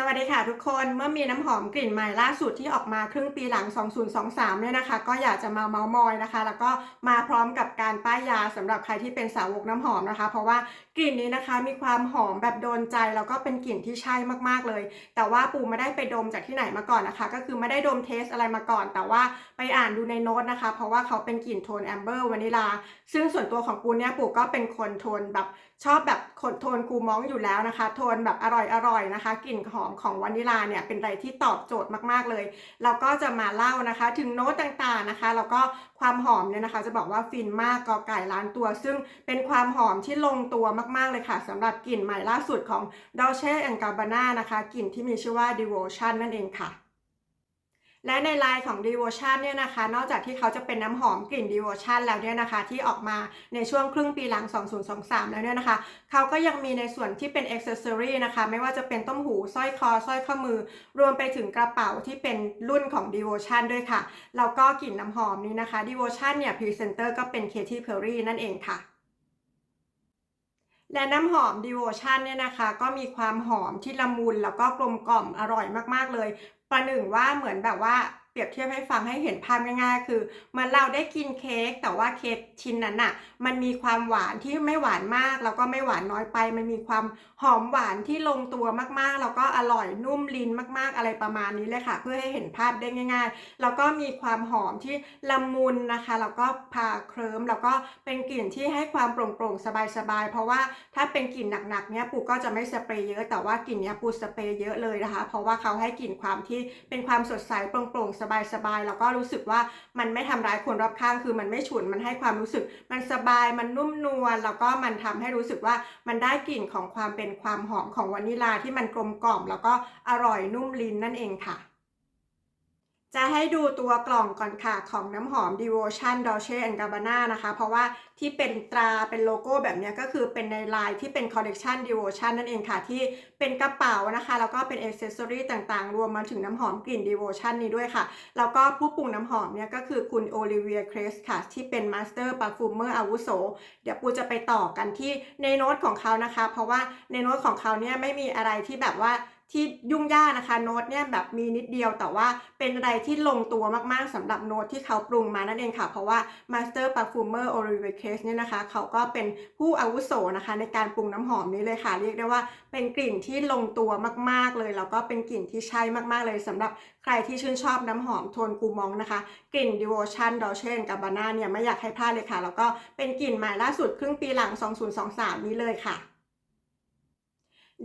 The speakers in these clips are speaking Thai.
สวัสดีค่ะทุกคนเมื่อมีน้ำหอมกลิ่นใหม่ล่าสุดที่ออกมาครึ่งปีหลัง 2023 เนี่ยนะคะ ก็อยากจะมาเมาส์มอยนะคะ แล้วก็มาพร้อมกับการป้ายยาสำหรับใครที่เป็นสาวกน้ำหอมนะคะ เพราะว่ากลิ่นนี้นะคะมีความหอมแบบโดนใจแล้วก็เป็นกลิ่นที่ใช่มากๆเลย แต่ว่าปูไม่ได้ไปดมจากที่ไหนมาก่อนนะคะ ก็คือไม่ได้ดมเทสอะไรมาก่อน แต่ว่าไปอ่านดูในโน้ตนะคะ เพราะว่าเขาเป็นกลิ่นโทนแอมเบอร์วานิลา ซึ่งส่วนตัวของปูเนี่ยปูก็เป็นคนโทนแบบชอบแบบคนโทนกูมองอยู่แล้วนะคะ โทนแบบอร่อยๆนะคะกลิ่นหอมของวานิลาเนี่ยเป็นอะไรที่ตอบโจทย์มากๆเลย เราก็จะมาเล่านะคะ ถึงโน้ตต่างๆนะคะ แล้วก็ความหอมเนี่ยนะคะ จะบอกว่าฟินมากกอไก่ล้านตัว ซึ่งเป็นความหอมที่ลงตัวมากๆเลยค่ะสำหรับกลิ่นใหม่ล่าสุดของ Dolce Gabbana นะคะกลิ่นที่มีชื่อว่า Devotion นั่นเองค่ะ และในไลน์ของ Devotion เนี่ยนะคะ นอกจากที่เขาจะเป็นน้ำหอมกลิ่น Devotion แล้วเนี่ยนะคะ ที่ออกมาในช่วงครึ่งปีหลัง 2023 แล้วเนี่ยนะคะ เขาก็ยังมีในส่วนที่เป็น Accessory นะคะ ไม่ว่าจะเป็นต้มหูสร้อยคอสร้อยข้อมือ รวมไปถึงกระเป๋าที่เป็นรุ่นของ Devotion ด้วยค่ะ แล้วก็กลิ่นน้ำหอมนี้นะคะ Devotion เนี่ยพรีเซนเตอร์ก็เป็น Katy Perry นั่นเองค่ะ และน้ำหอม Devotion เนี่ยนะคะ ก็มีความหอมที่ละมุนแล้วก็กลมกล่อมอร่อยมากๆเลย ประหนึ่งว่าเหมือนแบบว่า รียบเทียบให้ฟังให้เห็นภาพง่ายๆ คือมันเราได้กินเค้กแต่ว่าเค้กชิ้นนั้นน่ะมันมีความหวานที่ไม่หวานมาก แล้วก็ไม่หวานน้อยไป มันมีความหอมหวานที่ลงตัวมากๆ แล้วก็อร่อยนุ่มลิ้นมากๆ อะไรประมาณนี้เลยค่ะ เพื่อให้เห็นภาพได้ง่าย ๆ แล้วก็มีความหอมที่ละมุนนะคะแล้วก็พาเคลิ้มแล้วก็เป็นกลิ่นที่ให้ความโปร่งๆสบายๆเพราะว่าถ้าเป็นกลิ่นหนักๆเนี้ยปูก็จะไม่สเปรย์เยอะแต่ว่ากลิ่นเนี้ยปูสเปรย์เยอะเลยนะคะ เพราะว่าเขาให้กลิ่นความที่เป็นความสดใสโปร่งๆสบายๆแล้วก็รู้สึกว่ามันไม่ทำร้ายคนรอบข้าง คือมันไม่ฉุนมันให้ความรู้สึก มันสบายมันนุ่มนวลแล้วก็มันทำให้รู้สึกว่ามันได้กลิ่นของความเป็นความหอมของวานิลาที่มันกลมกล่อม แล้วก็อร่อยนุ่มลิ้นนั่นเองค่ะ จะให้ดูตัวกล่องก่อนค่ะ ของน้ำหอม Devotion Dolce Gabbana นะคะ เพราะว่าที่เป็นตราเป็นโลโก้แบบนี้ก็คือเป็นในลายที่เป็นคอลเลกชัน Devotion นั่นเองค่ะ ที่เป็นกระเป๋านะคะ แล้วก็เป็นอ c เซสซอรีต่างๆ รวมมาถึงน้ำหอมกลิ่น Devotion นี้ด้วยค่ะ แล้วก็ผู้ปรุงน้ำหอมเนี่ยก็คือคุณโอลิเวียเครสค่ะ ที่เป็น Master Perfumer อาวุโส เดี๋ยวปูจะไปต่อกันที่ในโน้ตของเขานะคะ เพราะว่าในโน้ตของเขาเนี่ยไม่มีอะไรที่แบบว่า ที่ยุ่งยากนะคะโน้ตเนี่ยแบบมีนิดเดียวแต่ว่าเป็นอะไรที่ลงตัวมากๆสำหรับโน้ตที่เขาปรุงมานั่นเองค่ะ เพราะว่า Master Perfumer Oliver Case เนี่ยนะคะ เขาก็เป็นผู้อาวุโสนะคะ ในการปรุงน้ำหอมนี้เลยค่ะ เรียกได้ว่าเป็นกลิ่นที่ลงตัวมากๆเลย แล้วก็เป็นกลิ่นที่ใช่มากๆเลยสำหรับใครที่ชื่นชอบน้ำหอมโทนกูมองนะคะ กลิ่น Devotion Dolce Gabbana เนี่ยไม่อยากให้พลาดเลยค่ะ แล้วก็เป็นกลิ่นใหม่ล่าสุดครึ่งปีหลัง 2023 นี้เลยค่ะ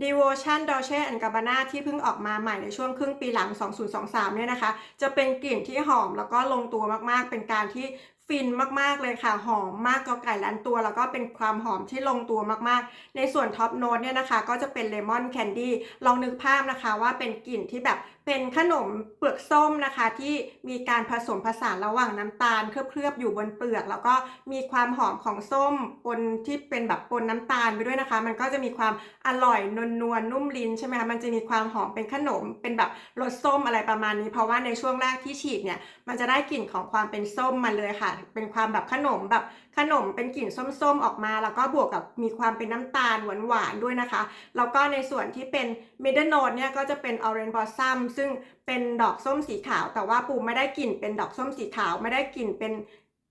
Devotion Dolce Gabbana ที่เพิ่งออกมาใหม่ในช่วงครึ่งปีหลัง 2023 เนี่ยนะคะ จะเป็นกลิ่นที่หอมแล้วก็ลงตัวมากๆ เป็นการที่ฟินมากๆเลยค่ะ หอมมากกอไก่ล้านตัว แล้วก็เป็นความหอมที่ลงตัวมากๆ ในส่วนท็อปโน้ตเนี่ยนะคะ ก็จะเป็นเลมอนแคนดี้ลองนึกภาพนะคะว่าเป็นกลิ่นที่แบบเป็นขนมเปลือกส้มนะคะ ที่มีการผสมผสานระหว่างน้ำตาลเคลือบๆอยู่บนเปลือก แล้วก็มีความหอมของส้มปนที่เป็นแบบปนน้ำตาลไปด้วยนะคะ มันก็จะมีความอร่อยนวลนวลนุ่มลิ้นใช่ไหมคะมันจะมีความหอมเป็นขนมเป็นแบบรสส้มอะไรประมาณนี้ เพราะว่าในช่วงแรกที่ฉีดเนี่ยมันจะได้กลิ่นของความเป็นส้มมาเลยค่ะเป็นความแบบขนมแบบขนมเป็นกลิ่นส้มๆออกมา แล้วก็บวกกับมีความเป็นน้ำตาลหวานๆด้วยนะคะ แล้วก็ในส่วนที่เป็น middle note เนี่ยก็จะเป็น orange blossom ซึ่งเป็นดอกส้มสีขาว แต่ว่าปูไม่ได้กลิ่นเป็นดอกส้มสีขาว ไม่ได้กลิ่นเป็น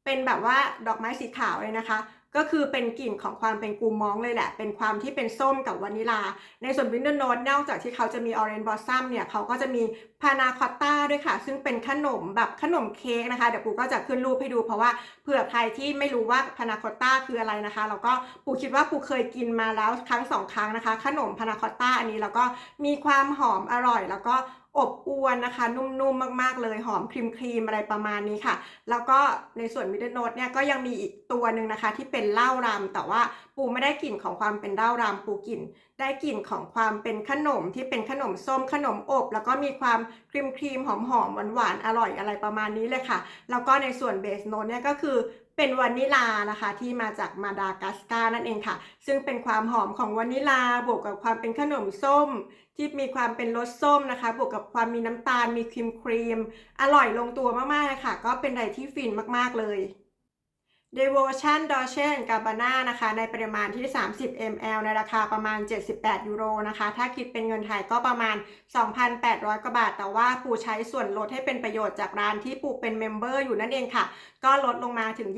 เป็นแบบว่าดอกไม้สีขาวเลยนะคะ ก็คือเป็นกลิ่นของความเป็นกูมองเลยแหละ เป็นความที่เป็นส้มกับวานิลา ในส่วนวินเทอร์โน e นอกจากที่เขาจะมีออเรนจ์บอสซัมเนี่ย เขาก็จะมีพานาคอตต้าด้วยค่ะ ซึ่งเป็นขนมแบบขนมเค้กนะคะ เดี๋ยวปูก็จะขึ้นรูปให้ดูเพราะว่าเผื่อใครที่ไม่รู้ว่าพานาคอตต้าคืออะไรนะคะ แล้วก็ปูคิดว่าปูเคยกินมาแล้วครั้งสองครั้งนะคะ ขนมพานาคอตต้าอันนี้แล้วก็มีความหอมอร่อยแล้วก็ อบอวนนะคะ นุ่มๆมากๆเลยหอมครีมครีมอะไรประมาณนี้ค่ะ แล้วก็ในส่วนมิดเดิลโนตเนี่ยก็ยังมีอีกตัวหนึ่งนะคะ ที่เป็นเหล้ารำแต่ว่าปูไม่ได้กลิ่นของความเป็นเหล้ารำปูกลิ่น ได้กลิ่นของความเป็นขนมที่เป็นขนมส้มขนมอบ แล้วก็มีความครีมครีมหอมหอมหวานหวานๆอร่อยอะไรประมาณนี้เลยค่ะ แล้วก็ในส่วนเบสโนตเนี่ยก็คือ เป็นวานิลานะคะที่มาจากมาดากัสการ์นั่นเองค่ะ ซึ่งเป็นความหอมของวานิลาบวกกับความเป็นขนมส้ม ที่มีความเป็นรสส้มนะคะ บวกกับความมีน้ำตาลมีครีมครีม อร่อยลงตัวมากๆเลยค่ะ ก็เป็นอะไรที่ฟินมากๆเลย Devotion Dolce Gabbana นะคะในปริมาณที่ 30 ml ในราคาประมาณ 78 ยูโรนะคะ ถ้าคิดเป็นเงินไทยก็ประมาณ 2,800 กว่าบาท แต่ว่าปู่ใช้ส่วนลดให้เป็นประโยชน์จากร้านที่ปูเป็นเมมเบอร์อยู่นั่นเองค่ะ ก็ลดลงมาถึง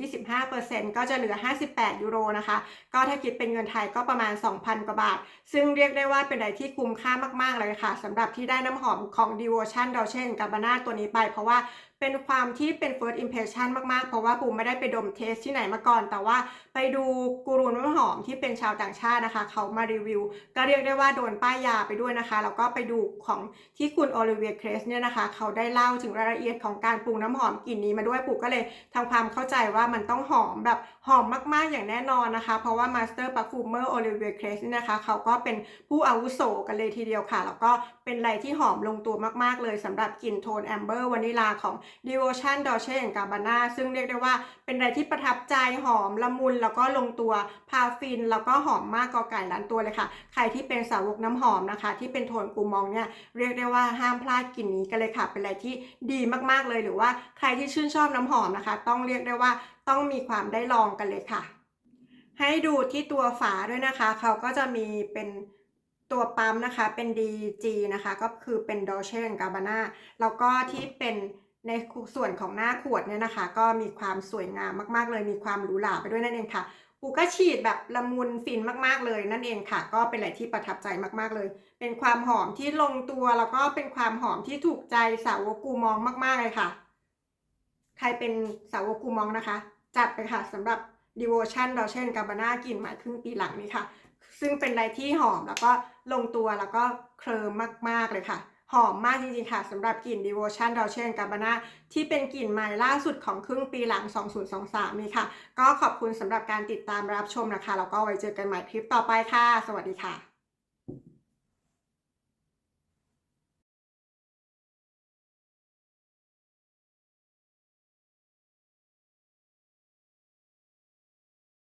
25%ก็จะเหลือ 58 ยูโรนะคะ ก็ถ้าคิดเป็นเงินไทยก็ประมาณ 2,000 กว่าบาท ซึ่งเรียกได้ว่าเป็นอะไรที่คุ้มค่ามาก ๆ เลยค่ะสำหรับที่ได้น้ำหอมของ Devotion Dolce Gabbana ตัวนี้ไป เพราะว่าเป็นความที่เป็น first impression มากๆ เพราะว่าปูไม่ได้ไปดมเทสที่ไหนมาก่อน แต่ว่าไปดูกูรูน้ำหอมที่เป็นชาวต่างชาตินะคะ เขามารีวิว ก็เรียกได้ว่าโดนป้ายยาไปด้วยนะคะ แล้วก็ไปดูของที่คุณโอลิเวียเครสเนี่ยนะคะ เขาได้เล่าถึงรายละเอียดของการปรุงน้ำหอมกลิ่นนี้มาด้วยปูก็เลยทำความเข้าใจว่ามันต้องหอมแบบหอมมากๆอย่างแน่นอนนะคะ เพราะว่า Master Perfumer Olivier Craze นี่นะคะ เขาก็เป็นผู้อาวุโสกันเลยทีเดียวค่ะ แล้วก็ เป็นอะไรที่หอมลงตัวมาก ๆ เลยสำหรับกลิ่นโทนแอมเบอร์วานิลาของ Devotion Dolce Gabbana ซึ่งเรียกได้ว่าเป็นอะไรที่ประทับใจหอมละมุนแล้วก็ลงตัวพาฟิน แล้วก็หอมมากกอไก่ล้านตัวเลยค่ะ ใครที่เป็นสาวกน้ำหอมนะคะ ที่เป็นโทนกูมองเนี่ยเรียกได้ว่าห้ามพลาดกลิ่นนี้กันเลยค่ะ เป็นอะไรที่ดีมากๆเลยหรือว่าใครที่ชื่นชอบน้ำหอมนะคะ ต้องเรียกได้ว่าต้องมีความได้ลองกันเลยค่ะ ให้ดูที่ตัวฝาด้วยนะคะ เขาก็จะมีเป็น ตัวปั๊มนะคะเป็น DG นะคะ ก็คือเป็น Dolce Gabbana แล้วก็ที่เป็นในส่วนของหน้าขวดเนี่ยนะคะ ก็มีความสวยงามมากๆเลยมีความหรูหราไปด้วยนั่นเองค่ะปูก็ฉีดแบบละมุนฟินมากๆเลยนั่นเองค่ะ ก็เป็นอะไรที่ประทับใจมากๆเลย เป็นความหอมที่ลงตัวแล้วก็เป็นความหอมที่ถูกใจสาวกูมองมากๆเลยค่ะ ใครเป็นสาวกูมองนะคะ จัดไปค่ะสำหรับ Devotion Dolce Gabbana กลิ่นหม่ครึ่งปีหลังนี้ค่ะ ซึ่งเป็นอะไรที่หอมแล้วก็ลงตัวแล้วก็เคลิมมาก ๆ เลยค่ะ หอมมากจริง ๆ ค่ะสำหรับกลิ่น Devotion Dolce Gabbana ที่เป็นกลิ่นใหม่ล่าสุดของครึ่งปีหลัง 2023 นี้ค่ะ ก็ขอบคุณสำหรับการติดตามรับชมนะคะ แล้วก็ไว้เจอกันใหม่คลิปต่อไปค่ะ สวัสดีค่ะ